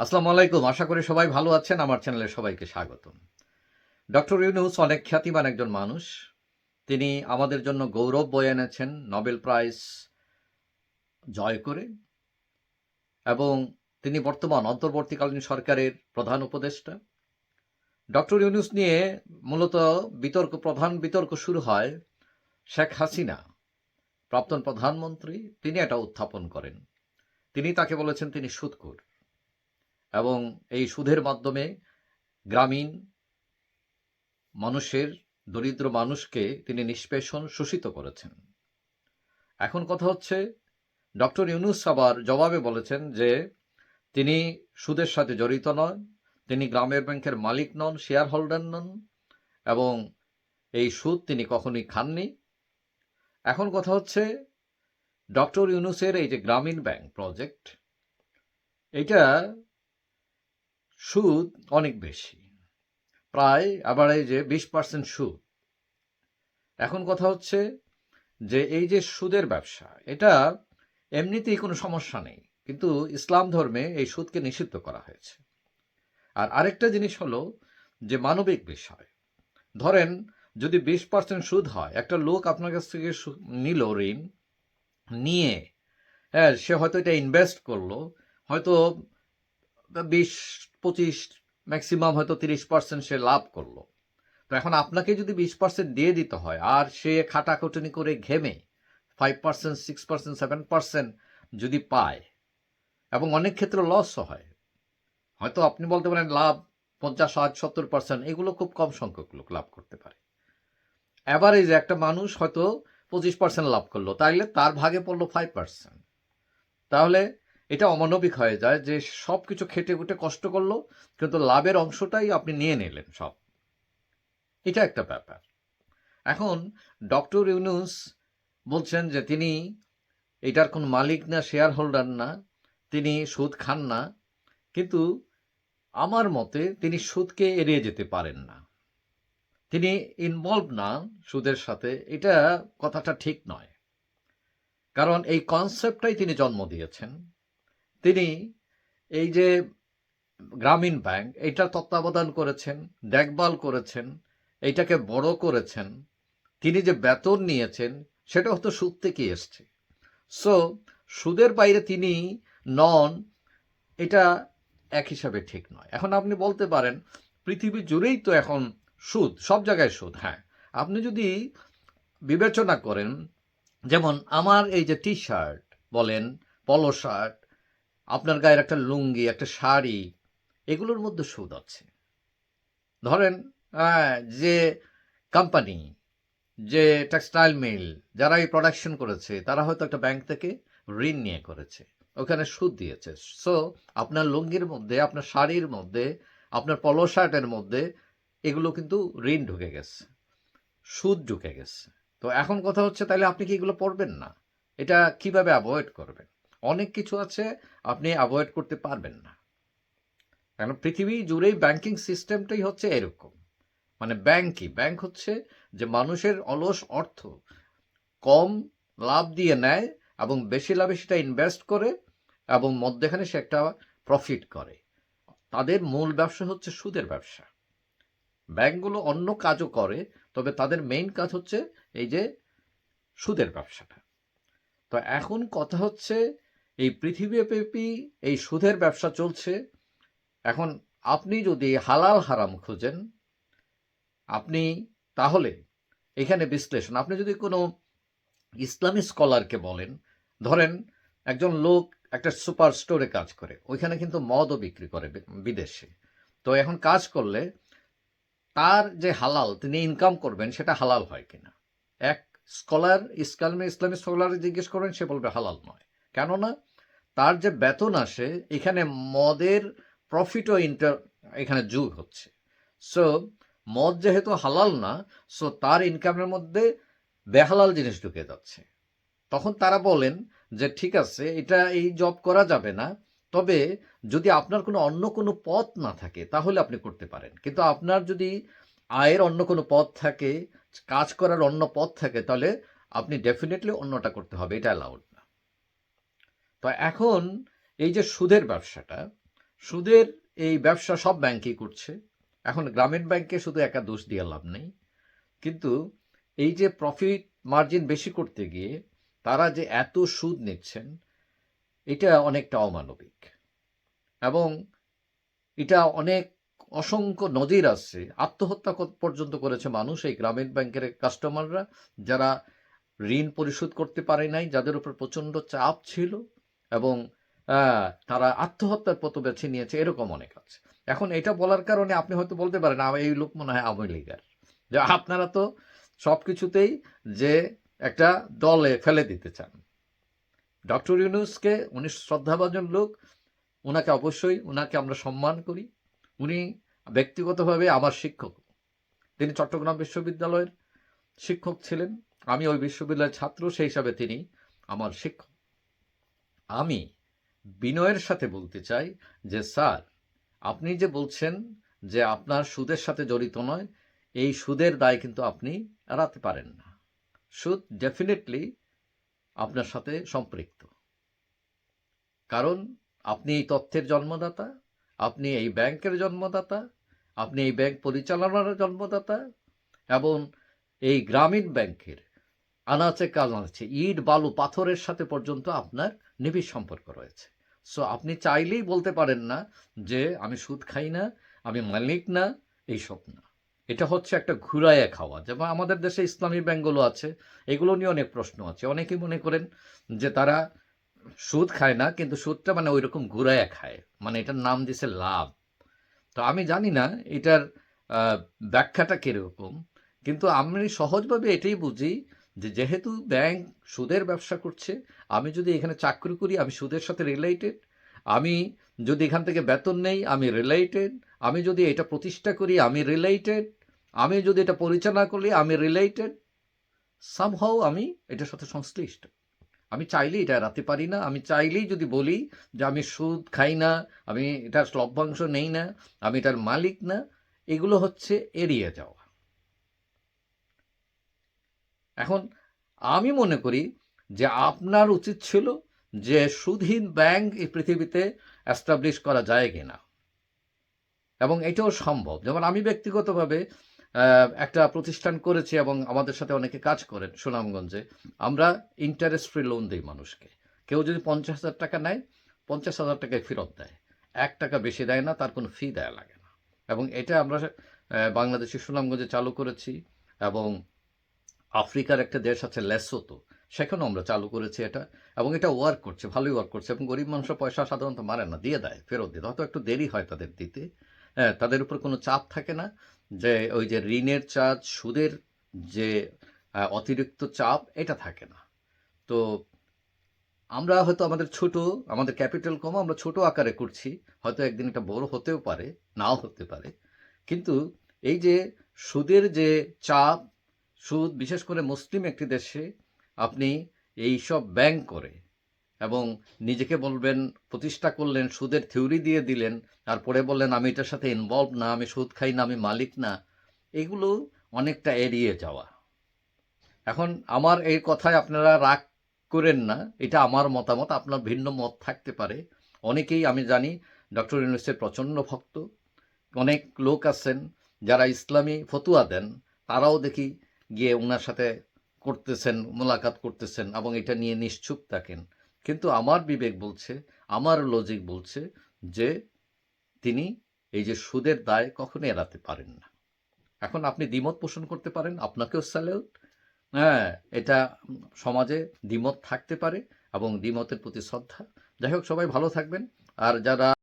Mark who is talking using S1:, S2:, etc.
S1: আসসালামু আলাইকুম। আশা করি সবাই ভালো আছেন। আমার চ্যানেলে সবাইকে স্বাগতম। ডক্টর ইউনুস অনেক খ্যাতিমান একজন মানুষ। তিনি আমাদের জন্য গৌরব বয়ে এনেছেন, নোবেল প্রাইজ জয় করে এবং তিনি বর্তমান অন্তর্বর্তীকালীন সরকারের প্রধান উপদেষ্টা। ডক্টর ইউনুস নিয়ে মূলত বিতর্ক, প্রধান বিতর্ক শুরু হয় শেখ হাসিনা, প্রাক্তন প্রধানমন্ত্রী। তিনি এটা উত্থাপন করেন। তিনি তাকে বলেছেন তিনি সুদখোর এবং এই সুদের মাধ্যমে গ্রামীণ মানুষের দরিদ্র মানুষকে তিনি নিষ্পেষণ শোষিত করেছেন। এখন কথা হচ্ছে, ডক্টর ইউনুস আবার জবাবে বলেছেন যে, তিনি সুদের সাথে জড়িত নন, তিনি গ্রামের ব্যাংকের মালিক নন শেয়ার হোল্ডার নন, এবং এই সুদ তিনি কখনোই খাননি। এখন কথা হচ্ছে, ডক্টর ইউনুসের এই যে গ্রামীণ ব্যাংক প্রজেক্ট এটা সুদ অনেক বেশি। প্রায় আবার এই যে বিশ পার্সেন্ট সুদ। এখন কথা হচ্ছে যে এই যে সুদের ব্যবসা, এটা এমনিতেই কোনো সমস্যা নেই, কিন্তু ইসলাম ধর্মে এই সুদকে নিষিদ্ধ করা হয়েছে। আর আরেকটা জিনিস হলো যে মানবিক বিষয়। ধরেন যদি বিশ পার্সেন্ট সুদ হয়, একটা লোক আপনার কাছ থেকে নিল ঋণ, নিয়ে হ্যাঁ সে হয়তো এটা ইনভেস্ট করল, হয়তো বিশ, পঁচিশ ম্যাক্সিমাম হয়তো তিরিশ পার্সেন্ট সে লাভ করল। তো এখন আপনাকে যদি বিশ পার্সেন্ট দিয়ে দিতে হয়, আর সে খাটাখুটনি করে ঘেমে five percent six percent seven percent যদি পায়, এবং অনেক ক্ষেত্রে লসও হয়, হয়তো আপনি বলতে পারেন লাভ পঞ্চাশ, ষাট, সত্তর পার্সেন্ট এগুলো খুব কম সংখ্যক লোক লাভ করতে পারে। অ্যাভারেজ একটা মানুষ হয়তো পঁচিশ পার্সেন্ট লাভ করল, তাইলে তার ভাগে পড়ল ফাইভ পার্সেন্ট তাহলে এটা অমানবিক হয়ে যায় যে সব কিছু খেটে খুটে কষ্ট করল, কিন্তু লাভের অংশটাই আপনি নিয়ে নিলেন সব। এটা একটা ব্যাপার। এখন ডক্টর ইউনুস বলছেন যে তিনি, এটার কোন মালিক না শেয়ার হোল্ডার না, তিনি সুদ খান না, কিন্তু আমার মতে তিনি সুদকে এড়িয়ে যেতে পারেন না। তিনি ইনভলভ না সুদের সাথে, এটা কথাটা ঠিক নয়। কারণ এই কনসেপ্টটাই তিনি জন্ম দিয়েছেন। তিনি এই যে গ্রামীণ ব্যাংক, এটা তত্ত্বাবধান করেছেন, দেখভাল করেছেন এইটাকে বড় করেছেন। তিনি যে বেতন নিয়েছেন, সেটা হয়তো সুদ থেকে এসছে। সো সুদের বাইরে তিনি নন, এটা এক হিসাবে ঠিক নয়। এখন আপনি বলতে পারেন, পৃথিবী জুড়েই তো এখন সুদ, সব জায়গায় সুদ হ্যাঁ। আপনি যদি বিবেচনা করেন, যেমন আমার এই যে টি শার্ট বলেন, পলো শার্ট আপনার গায়ের একটা লুঙ্গি, একটা শাড়ি, এগুলোর মধ্যে সুদ আছে। ধরেন যে কোম্পানি যে টেক্সটাইল মিল যারা এই প্রোডাকশন করেছে, তারা হয়তো একটা ব্যাংক থেকে ঋণ নিয়ে করেছে। ওখানে সুদ দিয়েছে। সো আপনার লুঙ্গির মধ্যে, আপনার শাড়ির মধ্যে, আপনার পলো শার্টের মধ্যে, এগুলো কিন্তু ঋণ ঢুকে গেছে। সুদ ঢুকে গেছে। তো এখন কথা হচ্ছে, তাহলে আপনি কি এগুলো পড়বেন না? এটা কীভাবে অ্যাভয়েড করবেন? অনেক কিছু আছে আপনি অ্যাভয়েড করতে পারবেন না। কারণ পৃথিবী জুড়েই ব্যাংকিং সিস্টেমটাই হচ্ছে এরকম। মানে ব্যাংক কি? ব্যাংক হচ্ছে যে মানুষের অলস অর্থ কম লাভ দিয়ে নেয় এবং বেশি লাভে সেটা ইনভেস্ট করে এবং মধ্যেখানে সে একটা প্রফিট করে। তাদের মূল ব্যবসা হচ্ছে সুদের ব্যবসা। ব্যাংকগুলো অন্য কাজও করে, তবে তাদের মেইন কাজ হচ্ছে এই যে সুদের ব্যবসাটা। তো এখন কথা হচ্ছে এই পৃথিবীব্যাপী এই সুদের ব্যবসা চলছে। এখন আপনি যদি হালাল হারাম খোঁজেন, আপনি তাহলে এখানে বিশ্লেষণ, আপনি যদি কোনো ইসলামী স্কলারকে বলেন, ধরেন একজন লোক একটা সুপার স্টোরে কাজ করে, ওইখানে কিন্তু মদও বিক্রি করে বিদেশে। তো এখন কাজ করলে তার যে হালাল, তিনি ইনকাম করবেন, সেটা হালাল হয় কিনা? এক স্কলার, ইসলামী ইসলামী স্কলার জিজ্ঞেস করবেন, সে বলবে হালাল নয়। কেননা তার যে বেতন আসে, এখানে মদের প্রফিটও ইন্টার এখানে যোগ হচ্ছে। সো মদ যেহেতু হালাল না সো তার ইনকামের মধ্যে বেহালাল জিনিস ঢুকে যাচ্ছে। তখন তারা বলেন যে, ঠিক আছে, এটা এই জব করা যাবে না, তবে যদি আপনার কোনো অন্য কোনো পথ না থাকে, তাহলে আপনি করতে পারেন। কিন্তু আপনার যদি আয়ের অন্য কোনো পথ থাকে, কাজ করার অন্য পথ থাকে, তাহলে আপনি ডেফিনেটলি অন্যটা করতে হবে, এটা অ্যালাউড তো এখন এই যে সুদের ব্যবসাটা, সুদের এই ব্যবসা সব ব্যাংকই করছে। এখন গ্রামীণ ব্যাংকে শুধু একা দোষ দিয়ে লাভ নেই। কিন্তু এই যে প্রফিট মার্জিন বেশি করতে গিয়ে তারা যে এত সুদ নিচ্ছেন, এটা অনেকটা অমানবিক। এবং এটা অনেক অসংখ্য নজির আছে। আত্মহত্যা পর্যন্ত করেছে মানুষ এই গ্রামীণ ব্যাংকের কাস্টমাররা যারা ঋণ পরিশোধ করতে পারে নাই, যাদের উপর প্রচণ্ড চাপ ছিল। এবং তারা আত্মহত্যার পথ বেছে নিয়েছে এরকম অনেক আছে। এখন এটা বলার কারণে আপনি হয়তো বলতে পারেন "আ, এই লোক মনে হয় আওয়ামী লীগের। যে আপনারা তো সব কিছুতেই যে একটা দলে ফেলে দিতে চান। ডক্টর ইউনুসকে উনি শ্রদ্ধাভাজন লোক ওনাকে অবশ্যই ওনাকে আমরা সম্মান করি। উনি ব্যক্তিগতভাবে আমার শিক্ষক। তিনি চট্টগ্রাম বিশ্ববিদ্যালয়ের শিক্ষক ছিলেন। আমি ওই বিশ্ববিদ্যালয়ের ছাত্র সেই হিসাবে তিনি আমার শিক্ষক। আমি বিনয়ের সাথে বলতে চাই যে, স্যার, আপনি যে বলছেন যে আপনার সুদের সাথে জড়িত নয়, এই সুদের দায় কিন্তু আপনি এড়াতে পারেন না। সুদ ডেফিনেটলি আপনার সাথে সম্পৃক্ত। কারণ আপনি এই তথ্যের জন্মদাতা, আপনি এই ব্যাংকের জন্মদাতা, আপনি এই ব্যাংক পরিচালনার জন্মদাতা এবং এই গ্রামীণ ব্যাংকের আনাচে কাজ আছে ইট, বালু, পাথরের সাথে পর্যন্ত আপনার নিবিড় সম্পর্ক রয়েছে। সো আপনি চাইলেই বলতে পারেন না যে, আমি সুদ খাই না, আমি মালিক না এইসব না। এটা হচ্ছে একটা ঘুরাইয়া খাওয়া। যেমন আমাদের দেশে ইসলামী ব্যাংকগুলো আছে, এগুলো নিয়ে অনেক প্রশ্ন আছে। অনেকেই মনে করেন যে, তারা সুদ খায় না, কিন্তু সুদটা মানে ওই রকম ঘুরাইয়া খায়। মানে এটার নাম দিছে লাভ। তো আমি জানি না এটার ব্যাখ্যাটা কীরকম, কিন্তু আমি সহজভাবে এটাই বুঝি যে যেহেতু ব্যাংক সুদের ব্যবসা করছে, আমি যদি এখানে চাকরি করি, আমি সুদের সাথে রিলেটেড আমি যদি এখান থেকে বেতন নেই, আমি রিলেটেড আমি যদি এটা প্রতিষ্ঠা করি, আমি রিলেটেড আমি যদি এটা পরিচালনা করি, আমি রিলেটেড সামহাও আমি এটার সাথে সংশ্লিষ্ট। আমি চাইলেই এটা এড়াতে পারি না, আমি চাইলেই যদি বলি যে আমি সুদ খাই না, আমি এটার লভ্যাংশ নেই না, আমি এটার মালিক না, এগুলো হচ্ছে এড়িয়ে যাওয়া। এখন আমি মনে করি যে আপনার উচিত ছিল যে সুদহীন ব্যাংক এই পৃথিবীতে অ্যাস্টাবলিশ করা যায় কি না এবং এটাও সম্ভব। যেমন আমি ব্যক্তিগতভাবে একটা প্রতিষ্ঠান করেছি এবং আমাদের সাথে অনেকে কাজ করেন সুনামগঞ্জে। আমরা ইন্টারেস্ট ফ্রি লোন দিই মানুষকে। কেউ যদি পঞ্চাশ হাজার টাকা নেয় পঞ্চাশ হাজার টাকায় ফেরত দেয়। এক টাকা বেশি দেয় না তার কোনো ফি দেয়া লাগে না। এবং এটা আমরা আহ, বাংলাদেশের সুনামগঞ্জে চালু করেছি এবং আফ্রিকার একটা দেশ আছে লেসোতো সেখানেও আমরা চালু করেছি এটা, এবং এটা ওয়ার্ক করছে, ভালোই ওয়ার্ক করছে, এবং গরিব মানুষের পয়সা সাধারণত মারে না, দিয়ে দেয়, ফেরত দিয়ে হয়তো একটু দেরি হয় তাদের দিতে। হ্যাঁ তাদের উপর কোনো চাপ থাকে না, যে ওই যে ঋণের চার্জ, সুদের যে অতিরিক্ত চাপ, এটা থাকে না। তো আমরা হয়তো আমাদের ছোট, আমাদের ক্যাপিটাল কম আমরা ছোট আকারে করছি, হয়তো একদিন এটা বড় হতেও পারে, নাও হতে পারে, কিন্তু এই যে সুদের যে চাপ সুদ, বিশেষ করে মুসলিম একটি দেশে আপনি এই সব ব্যাংক করে এবং নিজেকে বলবেন, প্রতিষ্ঠা করলেন, সুদের থিওরি দিয়ে দিলেন, তারপরে বললেন, আমি এটার সাথে ইনভলভ না, আমি সুদ খাই না, আমি মালিক না। এগুলো অনেকটা এড়িয়ে যাওয়া। এখন আমার এই কথায় আপনারা রাগ করেন না, এটা আমার মতামত, আপনার ভিন্ন মত থাকতে পারে। অনেকেই, আমি জানি, ডক্টর ইউনুসের প্রচণ্ড ভক্ত, অনেক লোক আছেন যারা ইসলামী ফতুয়া দেন, তারাও দেখি গিয়ে ওনার সাথে করতেছেন, মোলাকাত করতেছেন এবং এটা নিয়ে নিশ্চুপ থাকেন। কিন্তু আমার বিবেক বলছে, আমার লজিক বলছে যে তিনি এই যে সুদের দায় কখনো এড়াতে পারেন না। এখন আপনি দ্বিমত পোষণ করতে পারেন, আপনাকেও স্যালিউট হ্যাঁ এটা সমাজে দ্বিমত থাকতে পারে এবং দ্বিমতের প্রতি শ্রদ্ধা। যাই হোক, সবাই ভালো থাকবেন। আর যারা